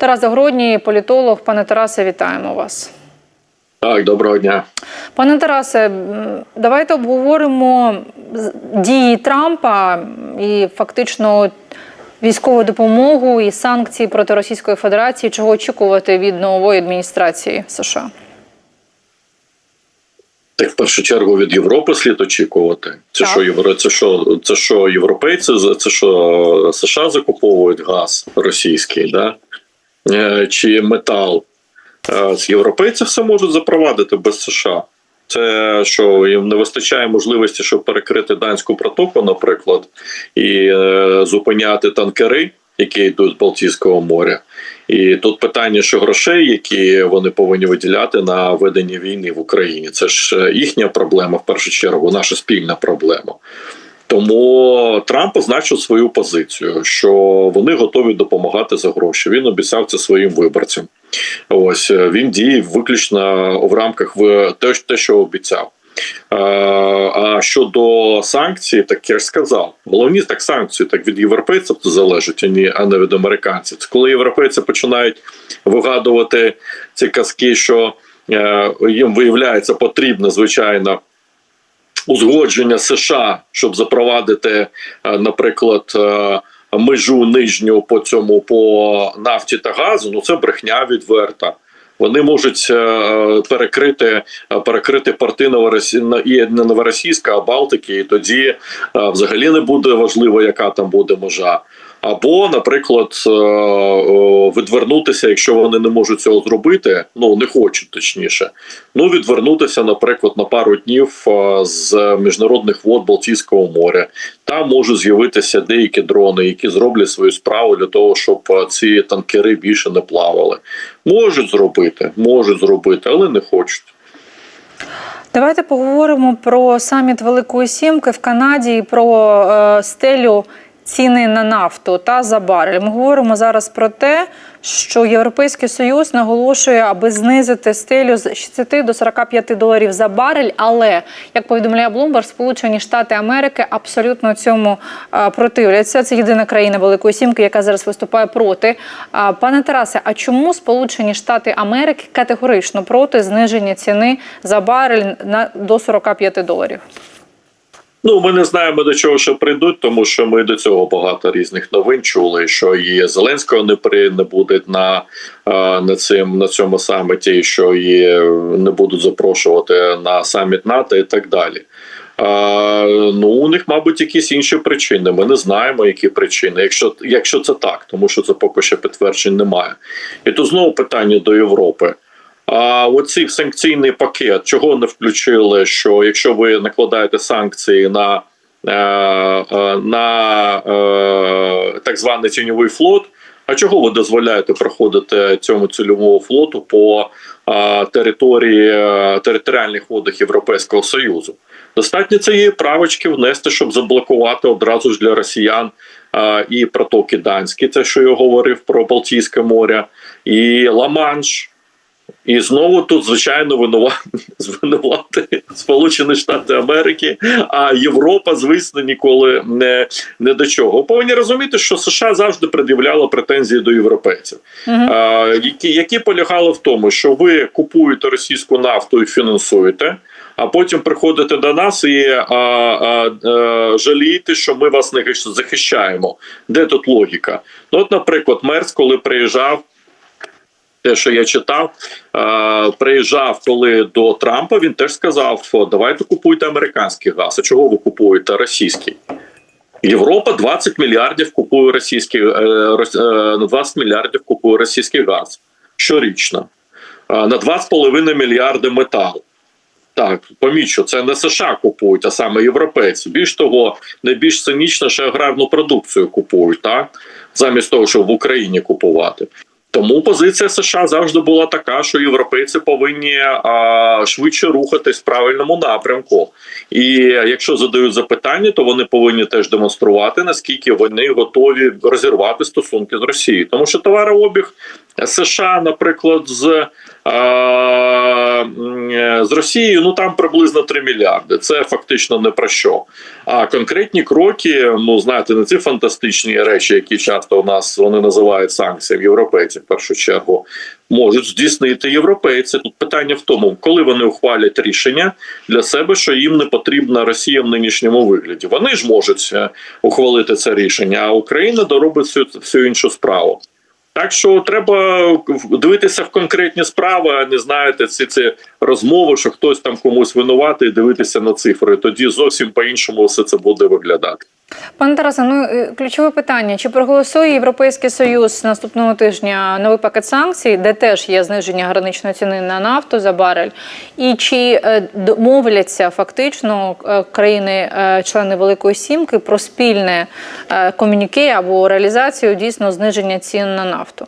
Тарас Загородній, політолог. Пане Тарасе, вітаємо вас. Так, доброго дня. Пане Тарасе, давайте обговоримо дії Трампа і фактично військову допомогу і санкції проти Російської Федерації. Чого очікувати від нової адміністрації США? Так в першу чергу від Європи слід очікувати. Це Так. що євро, це що, це що європейці, це що США закуповують газ російський, да? Е, чи метал. Е, З європейці все можуть запровадити без США. Це що їм не вистачає можливості, щоб перекрити данську протоку, наприклад, і е, зупиняти танкери, які йдуть з Балтійського моря. І тут питання, що грошей, які вони повинні виділяти на ведення війни в Україні, це ж е, їхня проблема в першу чергу, наша спільна проблема. Тому Трамп позначив свою позицію, що вони готові допомагати за гроші. Він обіцяв це своїм виборцям. Ось е, він діє виключно в рамках в те, те, що обіцяв. Е, А щодо санкцій, так я ж сказав, головні так санкції так від європейців це залежить, а не від американців. Це коли європейці починають вигадувати ці казки, що е, їм виявляється потрібно, звичайно. Узгодження США, щоб запровадити, е, наприклад, е, межу нижню по цьому по нафті та газу. Ну це брехня відверта. Вони можуть е, перекрити перекрити порти не Новоросійська, а Балтики, і тоді взагалі не буде важливо, яка там буде межа. Або, наприклад, е, е, відвернутися, якщо вони не можуть цього зробити, ну не хочуть точніше. Ну відвернутися, наприклад, на пару днів е, з міжнародних вод Балтійського моря. Там можуть з'явитися деякі дрони, які зроблять свою справу для того, щоб ці танкери більше не плавали. Можуть зробити, можуть зробити, але не хочуть. Давайте поговоримо про саміт Великої Сімки в Канаді і про стелю ціни на нафту та за барель. Ми говоримо зараз про те, що Європейський Союз наголошує, аби знизити стелю з 60 до 45 доларів за барель. Але як повідомляє Bloomberg, Сполучені Штати Америки абсолютно цьому противляться. Це єдина країна Великої Сімки, яка зараз виступає проти. Пане Тарасе, а чому Сполучені Штати Америки категорично проти зниження ціни за барель на до 45 доларів? Ну, ми не знаємо до чого ще прийдуть, тому що ми до цього багато різних новин чули. Що і Зеленського не при не буде на, е, на цим на цьому саміті, що і не будуть запрошувати на саміт НАТО і так далі. А, ну, у них, мабуть, якісь інші причини. Ми не знаємо, які причини, якщо якщо це так, тому що це поки що підтверджень немає. І тут знову питання до Європи. А оцей санкційний пакет, чого не включили? Що якщо ви накладаєте санкції на, е, е, на е, так званий тіньовий флот, а чого ви дозволяєте проходити цьому цільовому флоту по території територіальних водах Європейського Союзу? Достатньо цієї правочки внести, щоб заблокувати одразу ж для росіян і протоки данські, це що я говорив про Балтійське море, і Ла-Манш. І знову тут, звичайно, винувати, звинувати Сполучені Штати Америки, а Європа, звісно, ніколи не, не до чого. Ви повинні розуміти, що США завжди пред'являло претензії до європейців, а, які, які полягали в тому, що ви купуєте російську нафту і фінансуєте. А потім приходите до нас і а, а, а, жалієте, що ми вас не захищаємо. Де тут логіка? Ну, от, наприклад, Мерц, коли приїжджав те, що я читав, е, приїжджав коли до Трампа, він теж сказав: «О, давайте купуйте американський газ. А чого ви купуєте російський? Європа 20 мільярдів купує російський е, е, 20 мільярдів купує російський газ щорічно. Е, на 2,5 мільярди метал. Так, помічу, це не США купують, а саме європейці. Більш того, найбільш цинічно ще аграрну продукцію купують, так замість того, щоб в Україні купувати. Тому позиція США завжди була така, що європейці повинні а, швидше рухатись в правильному напрямку. І якщо задають запитання, то вони повинні теж демонструвати наскільки вони готові розірвати стосунки з Росією, тому що товарообіг США, наприклад, з е, з Росією, ну там приблизно 3 мільярди. Це фактично не про що. А конкретні кроки, ну знаєте, не ці фантастичні речі, які часто у нас вони називають санкціями європейці в першу чергу. Можуть здійснити європейці. Тут питання в тому, коли вони ухвалять рішення для себе, що їм не потрібна Росія в нинішньому вигляді. Вони ж можуть е, ухвалити це рішення, а Україна доробить всю, всю іншу справу. Так що треба дивитися в конкретні справи, а не знаєте, ці ці розмови, що хтось там комусь винуватий, дивитися на цифри. Тоді зовсім по-іншому все це буде виглядати. Пане Тарасе, ну е, ключове питання: чи проголосує Європейський Союз наступного тижня новий пакет санкцій, де теж є зниження граничної ціни на нафту за барель, і чи е, домовляться фактично е, країни-члени Великої Сімки про спільне комюніке або реалізацію дійсно зниження цін на нафту?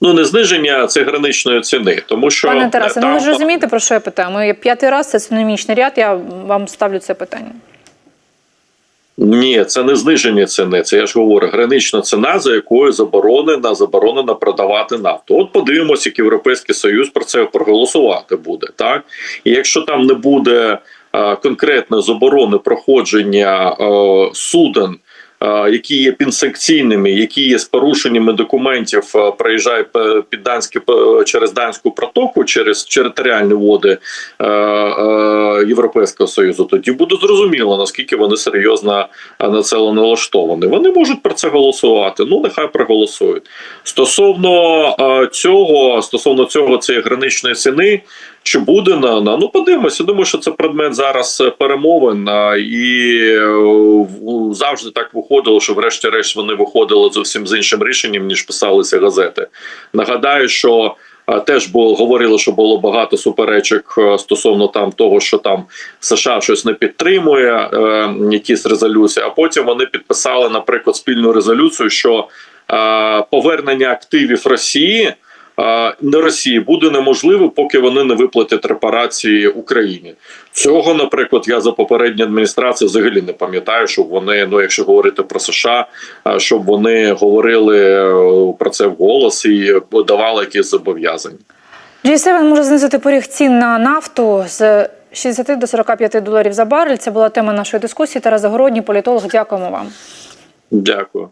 Ну не зниження це граничної ціни, тому що Пане Тарасе, ну ви ж розумієте, про що я питаю? Ми п'ятий раз це синомічний ряд. Я вам ставлю це питання. Ні, це не зниження ціни. Це я ж говорю, гранична ціна, за якою заборонена заборонена продавати нафту. От подивимося, як європейський союз про це проголосувати буде. Так і якщо там не буде конкретне конкретної заборони проходження е, суден. Е, Які є підсанкційними, які є з порушеннями документів, е, проїжджає під данські через данську протоку, через територіальні води е, Європейського союзу, тоді буде зрозуміло наскільки вони серйозно на це налаштовані. Вони можуть про це голосувати. Ну нехай проголосують. Стосовно цього, стосовно цього цієї граничної ціни. Чи буде на, ну подивимося. Думаю, що це предмет зараз е, перемовин і е, завжди так виходило, що врешті-решт вони виходили зовсім з іншим рішенням ніж писалися газети. Нагадаю, що теж було говорили, що було багато суперечок е, стосовно там того, що там США щось не підтримує, е, якісь резолюції. А потім вони підписали, наприклад, спільну резолюцію, що е, повернення активів Росії. Не Росії буде неможливо, поки вони не виплатять репарації Україні. Цього, наприклад, я за попередню адміністрацію взагалі не пам'ятаю, щоб вони, ну якщо говорити про США, щоб вони говорили е, про це вголос і давали якісь зобов'язання. G7 може знизити поріг цін на нафту з 60 до 45 доларів за барель. Це була тема нашої дискусії. Тарас Загородній, політолог. Дякуємо вам. Дякую.